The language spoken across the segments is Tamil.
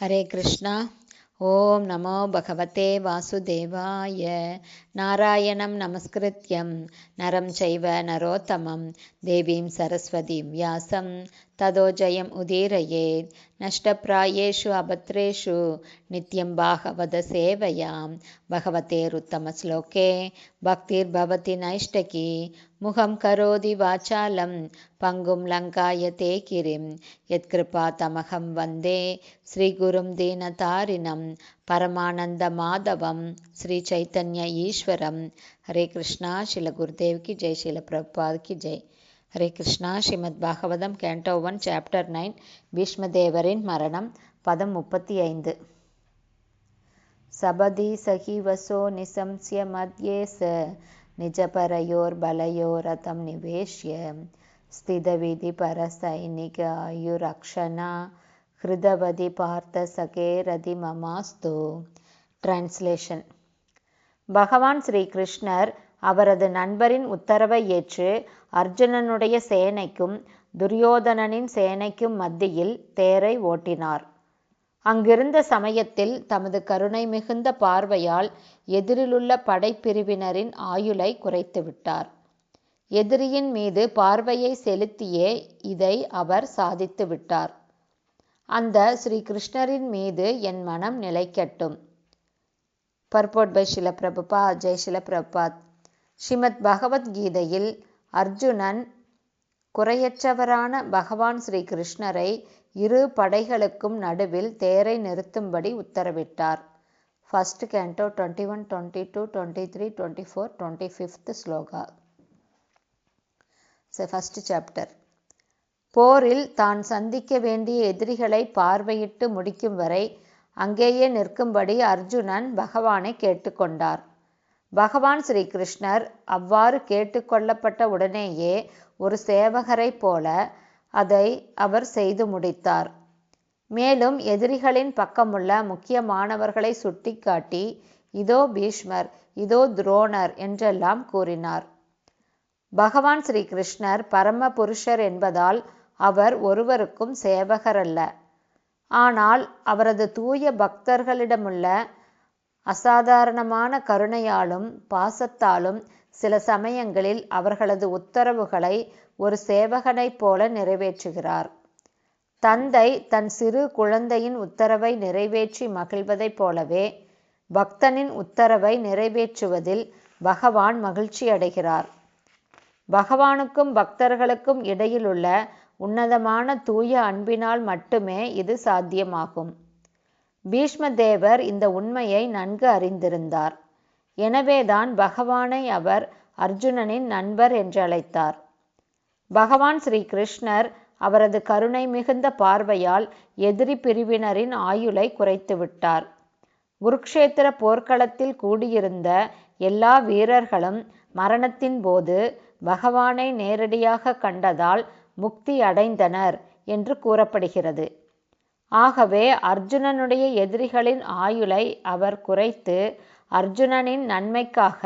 ஹரே கிருஷ்ணா. ஓம் நமோ பகவதே வாசுதேவாய. நாராயணம் நமஸ்கிருத்யம். நரம் செய்வ நரோத்தமம். தேவீம் சரஸ்வதி வியாசம். ततो जयम् उदीरयेत् नष्टप्रायेषु अभद्रेषु नित्यं भागवतसेवयां भगवतेरुत्तमश्लोके भक्तिर्भवति नैष्टकी मुखं करोति वाचालं पङ्गुं लङ्कायते गिरिं यत्कृपातमहं वन्दे श्रीगुरुं दीनतारिणं परमानन्दमाधवं श्रीचैतन्य ईश्वरं हरे कृष्णा शिल गुरुदेव की जय शिल प्रभुपाद की जय Hare Krishna. Srimad Bhagavatam canto one chapter nine பீஷ்மதேவரின் மரணம் பதம் முப்பத்தி ஐந்து சபதி சகி வசோ நிசம்சிய மத்யே ச நிஜபரையோர் பலயோரதம் நிவேஷ்ய ஸ்திதவிதி பரசைனிக ஆயுரக்ஷனா ஹிருதவதி பார்த்த சகேரதி மமாஸ்து. டிரான்ஸ்லேஷன் பகவான் ஸ்ரீ கிருஷ்ணர் அவரது நண்பரின் உத்தரவை ஏற்று அர்ஜுனனுடைய சேனைக்கும் துரியோதனனின் சேனைக்கும் மத்தியில் தேரை ஓட்டினார். அங்கிருந்த சமயத்தில் தமது கருணை மிகுந்த பார்வையால் எதிரிலுள்ள படைப்பிரிவினரின் ஆயுளை குறைத்துவிட்டார் எதிரியின் மீது பார்வையை செலுத்தியே இதை அவர் சாதித்து விட்டார். அந்த ஸ்ரீ கிருஷ்ணரின் மீது என் மனம் நிலைக்கட்டும். பர்போட் பை ஷில பிரபுபா ஜெய் ஷில பிரபாத் ஸ்ரீமத் பகவத்கீதையில் அர்ஜுனன் குறையற்றவரான பகவான் ஸ்ரீ கிருஷ்ணரை இரு படைகளுக்கும் நடுவில் தேரை நிறுத்தும்படி உத்தரவிட்டார். First canto twenty one twenty two twenty three twenty four twenty fifth shloka first chapter போரில் தான் சந்திக்க வேண்டிய எதிரிகளை பார்வையிட்டு முடிக்கும் வரை அங்கேயே நிற்கும்படி அர்ஜுனன் பகவானை கேட்டுக்கொண்டார். பகவான் ஸ்ரீ கிருஷ்ணர் அவ்வாறு கேட்டுக்கொள்ளப்பட்ட உடனேயே ஒரு சேவகரைப் போல அதை அவர் செய்து முடித்தார். மேலும் எதிரிகளின் பக்கமுள்ள முக்கியமானவர்களை சுட்டிக்காட்டி இதோ பீஷ்மர் இதோ துரோணர் என்றெல்லாம் கூறினார். பகவான் ஸ்ரீ கிருஷ்ணர் பரம புருஷர் என்பதால் அவர் ஒருவருக்கும் சேவகர் அல்ல ஆனால் அவரது தூய பக்தர்களிடமுள்ள அசாதாரணமான கருணையாலும் பாசத்தாலும் சில சமயங்களில் அவர்களது உத்தரவுகளை ஒரு சேவகனைப் போல நிறைவேற்றுகிறார். தந்தை தன் சிறு குழந்தையின் உத்தரவை நிறைவேற்றி மகிழ்வதைப் போலவே பக்தனின் உத்தரவை நிறைவேற்றுவதில் பகவான் மகிழ்ச்சி அடைகிறார். பகவானுக்கும் பக்தர்களுக்கும் இடையிலுள்ள உன்னதமான தூய அன்பினால் மட்டுமே இது சாத்தியமாகும். பீஷ்மதேவர் இந்த உண்மையை நன்கு அறிந்திருந்தார். எனவேதான் பகவானை அவர் அர்ஜுனனின் நண்பர் என்று அழைத்தார் பகவான் ஸ்ரீ கிருஷ்ணர் அவரது கருணை மிகுந்த பார்வையால் எதிரி பிரிவினரின் ஆயுளை குறைத்துவிட்டார் குருக்ஷேத்திர போர்க்களத்தில் கூடியிருந்த எல்லா வீரர்களும் மரணத்தின் போது பகவானை நேரடியாக கண்டதால் முக்தி அடைந்தனர் என்று கூறப்படுகிறது. ஆகவே அர்ஜுனனுடைய எதிரிகளின் ஆயுளை அவர் குறைத்து அர்ஜுனனின் நன்மைக்காக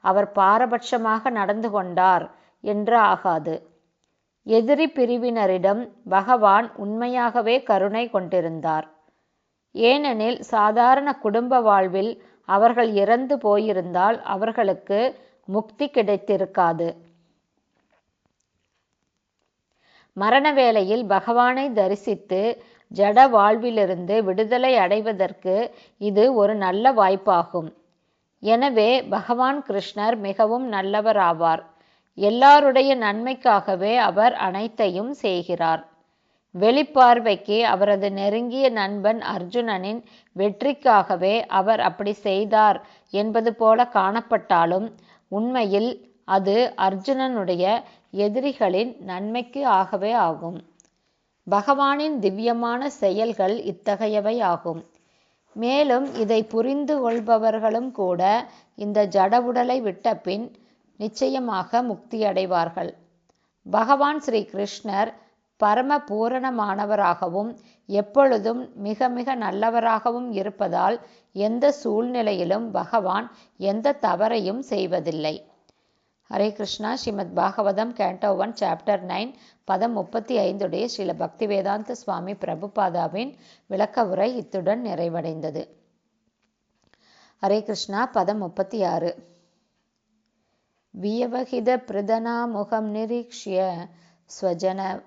அவர் பாரபட்சமாக நடந்து கொண்டார் என்று ஆகாது. எதிரி பிரிவினரிடம் பகவான் உண்மையாகவே கருணை கொண்டிருந்தார். ஏனெனில் சாதாரண குடும்ப வாழ்வில் அவர்கள் இறந்து போயிருந்தால் அவர்களுக்கு முக்தி கிடைத்திருக்காது. மரண வேளையில் பகவானை தரிசித்து ஜட வாழ்விலிருந்து விடுதலை அடைவதற்கு இது ஒரு நல்ல வாய்ப்பாகும். எனவே பகவான் கிருஷ்ணர் மிகவும் நல்லவராவார். எல்லாருடைய நன்மைக்காகவே அவர் அனைத்தையும் செய்கிறார். வெளிப்பார்வைக்கு அவரது நெருங்கிய நண்பன் அர்ஜுனனின் வெற்றிக்காகவே அவர் அப்படி செய்தார் என்பது போல காணப்பட்டாலும் உண்மையில் அது அர்ஜுனனுடைய எதிரிகளின் நன்மைக்கு ஆகவே ஆகும். பகவானின் திவ்யமான செயல்கள் இத்தகையவை ஆகும். மேலும் இதை புரிந்து கொள்பவர்களும் கூட இந்த ஜட உடலை விட்ட பின் நிச்சயமாக முக்தியடைவார்கள். பகவான் ஸ்ரீ கிருஷ்ணர் பரம பூரணமானவராகவும் எப்பொழுதும் மிக மிக நல்லவராகவும் இருப்பதால் எந்த சூழ்நிலையிலும் பகவான் எந்த தவறையும் செய்வதில்லை. Hare Krishna Srimad Bhagavatam canto one chapter nine பதம் முப்பத்தி ஐந்துடைய ஸ்ரீல பக்திவேதாந்த சுவாமி பிரபுபாதாவின் விளக்க உரை இத்துடன் நிறைவடைந்தது. ஹரே கிருஷ்ணா பதம் முப்பத்தி ஆறு. வியவகித பிரதனாமுகம் நிரீக்ஷ்ய ஸ்வஜன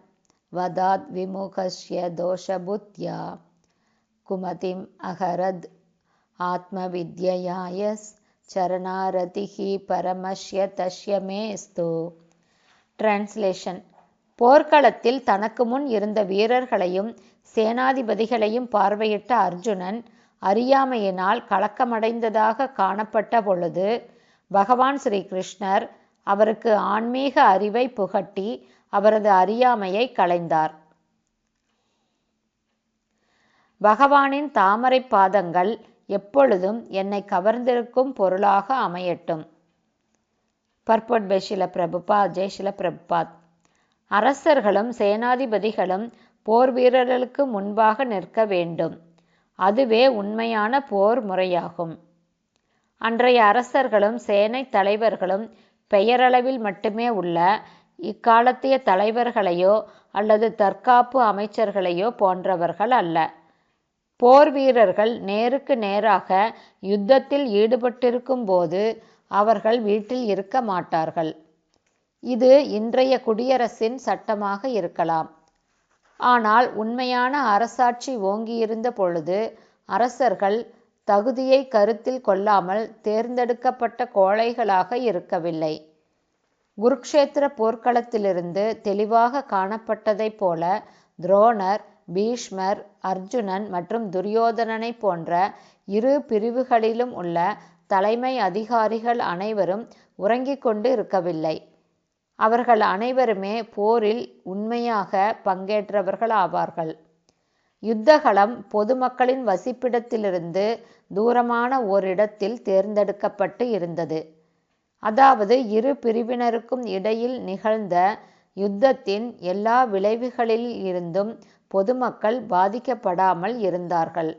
வதாத் விமுகஸ்ய தோஷபுத்யா குமதிம் அகரத் ஆத்மவித்யாயஸ் சரணாரதிஹி பரமஷ்ய தஷ்யமேஸ்து டிரான்ஸ்லேஷன் போர்க்களத்தில் தனக்கு முன் இருந்த வீரர்களையும் சேனாதிபதிகளையும் பார்வையிட்ட அர்ஜுனன் அறியாமையினால் கலக்கமடைந்ததாக காணப்பட்ட பொழுது பகவான் ஸ்ரீ கிருஷ்ணர் அவருக்கு ஆன்மீக அறிவை புகட்டி அவரது அறியாமையை களைந்தார். பகவானின் தாமரை பாதங்கள் எப்பொழுதும் என்னை கவர்ந்திருக்கும் பொருளாக அமையட்டும். Purport by Srila Prabhupad Jai Srila Prabhupad. அரசர்களும் சேனாதிபதிகளும் போர் வீரர்களுக்கு முன்பாக நிற்க வேண்டும். அதுவே உண்மையான போர் முறையாகும். அன்றைய அரசர்களும் சேனை தலைவர்களும் பெயரளவில் மட்டுமே உள்ள இக்காலத்திய தலைவர்களையோ அல்லது தற்காப்பு அமைச்சர்களையோ போன்றவர்கள் அல்ல. போர் வீரர்கள் நேருக்கு நேராக யுத்தத்தில் ஈடுபட்டிருக்கும் போது அவர்கள் வீட்டில் இருக்க மாட்டார்கள். இது இன்றைய குடியரசின் சட்டமாக இருக்கலாம். ஆனால் உண்மையான அரசாட்சி ஓங்கியிருந்த பொழுது அரசர்கள் தகுதியை கருத்தில் கொள்ளாமல் தேர்ந்தெடுக்கப்பட்ட கோழைகளாக இருக்கவில்லை. குருக்ஷேத்திர போர்க்களத்திலிருந்து தெளிவாக காணப்பட்டதைப் போல துரோணர் பீஷ்மர் அர்ஜுனன் மற்றும் துரியோதனனை போன்ற இரு பிரிவுகளிலும் உள்ள தலைமை அதிகாரிகள் அனைவரும் உறங்கிக் கொண்டு இருக்கவில்லை. அவர்கள் அனைவருமே போரில் உண்மையாக பங்கேற்றவர்கள் ஆவார்கள். யுத்தகலம் பொதுமக்களின் வசிப்பிடத்திலிருந்து தூரமான ஓரிடத்தில் தேர்ந்தெடுக்கப்பட்டு இருந்தது. அதாவது இரு பிரிவினருக்கும் இடையில் நிகழ்ந்த யுத்தத்தின் எல்லா விளைவுகளில் இருந்தும் பொதுமக்கள் பாதிக்கப்படாமல் இருந்தார்கள்.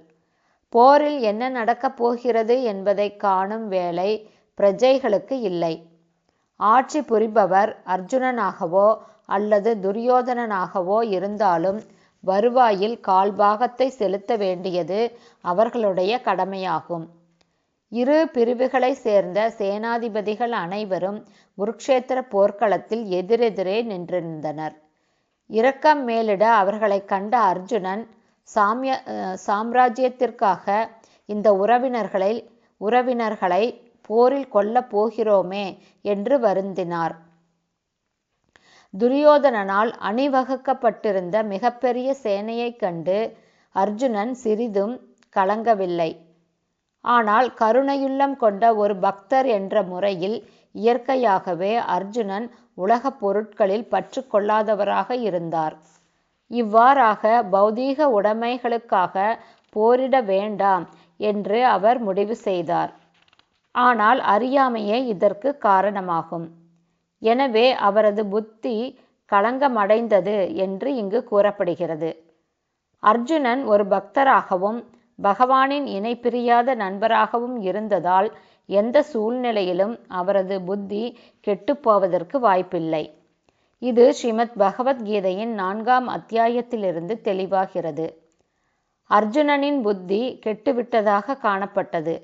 போரில் என்ன நடக்கப் போகிறது என்பதை காணும் வேலை பிரஜைகளுக்கு இல்லை. ஆட்சி புரிபவர் அர்ஜுனனாகவோ அல்லது துரியோதனனாகவோ இருந்தாலும் வருவாயில் கால்பாகத்தை செலுத்த வேண்டியது அவர்களுடைய கடமையாகும். இரு பிரிவுகளை சேர்ந்த சேனாதிபதிகள் அனைவரும் குருக்ஷேத்திர போர்க்களத்தில் எதிரெதிரே நின்றிருந்தனர். இரக்கம் மேலிட அவர்களை கண்ட அர்ஜுனன் சாமிய சாம்ராஜ்யத்திற்காக இந்த உறவினர்களை உறவினர்களை போரில் கொல்லப் போகிறோமே என்று வருந்தினார். துரியோதனனால் அணிவகுக்கப்பட்டிருந்த மிகப்பெரிய சேனையைக் கண்டு அர்ஜுனன் சிறிதும் கலங்கவில்லை. ஆனால் கருணையுள்ளம் கொண்ட ஒரு பக்தர் என்ற முறையில் இயற்கையாகவே அர்ஜுனன் உலகப் பொருட்களில் பற்று கொள்ளாதவராக இருந்தார். இவ்வாறாக பௌதீக உடைமைகளுக்காக போரிட வேண்டாம் என்று அவர் முடிவு செய்தார். ஆனால் அறியாமையே இதற்கு காரணமாகும். எனவே அவரது புத்தி களங்கமடைந்தது என்று இங்கு கூறப்படுகிறது. அர்ஜுனன் ஒரு பக்தராகவும் பகவானின் இணைப்பிரியாத நண்பராகவும் இருந்ததால் எந்த சூழ்நிலையிலும் அவரது புத்தி கெட்டுப்போவதற்கு வாய்ப்பில்லை. இது ஸ்ரீமத் பகவத்கீதையின் நான்காம் அத்தியாயத்திலிருந்து தெளிவாகிறது. அர்ஜுனனின் புத்தி கெட்டுவிட்டதாக காணப்பட்டது.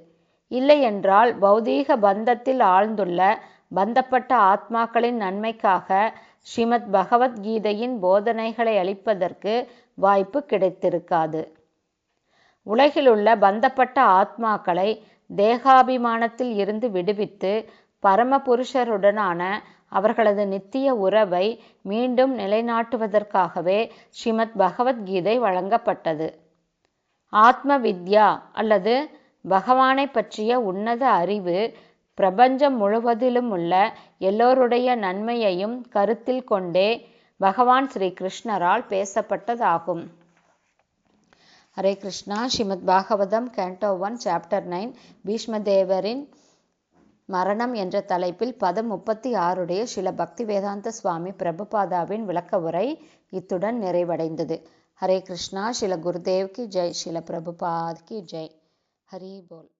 இல்லையென்றால் பௌதீக பந்தத்தில் ஆழ்ந்துள்ள பந்தப்பட்ட ஆத்மாக்களின் நன்மைக்காக ஸ்ரீமத் பகவத்கீதையின் போதனைகளை அளிப்பதற்கு வாய்ப்பு கிடைத்திருக்காது. உலகிலுள்ள பந்தப்பட்ட ஆத்மாக்களை தேகாபிமானத்தில் இருந்து விடுவித்து பரமபுருஷருடனான அவர்களது நித்திய உறவை மீண்டும் நிலைநாட்டுவதற்காகவே ஸ்ரீமத் பகவத்கீதை வழங்கப்பட்டது. ஆத்ம வித்யா அல்லது பகவானை பற்றிய உன்னத அறிவு பிரபஞ்சம் முழுவதிலும் உள்ள எல்லோருடைய நன்மையையும் கருத்தில் கொண்டே பகவான் ஸ்ரீ கிருஷ்ணரால் பேசப்பட்டதாகும். Hare Krishna. Srimad Bhagavatam canto one chapter nine பீஷ்மதேவரின் மரணம் என்ற தலைப்பில் பதம் முப்பத்தி ஆறுடைய சில பக்தி வேதாந்த சுவாமி பிரபுபாதாவின் விளக்க உரை இத்துடன் நிறைவடைந்தது. ஹரே கிருஷ்ணா. சில குருதேவ் கி ஜெய். சில பிரபுபாத்கி ஜெய். ஹரி போல்.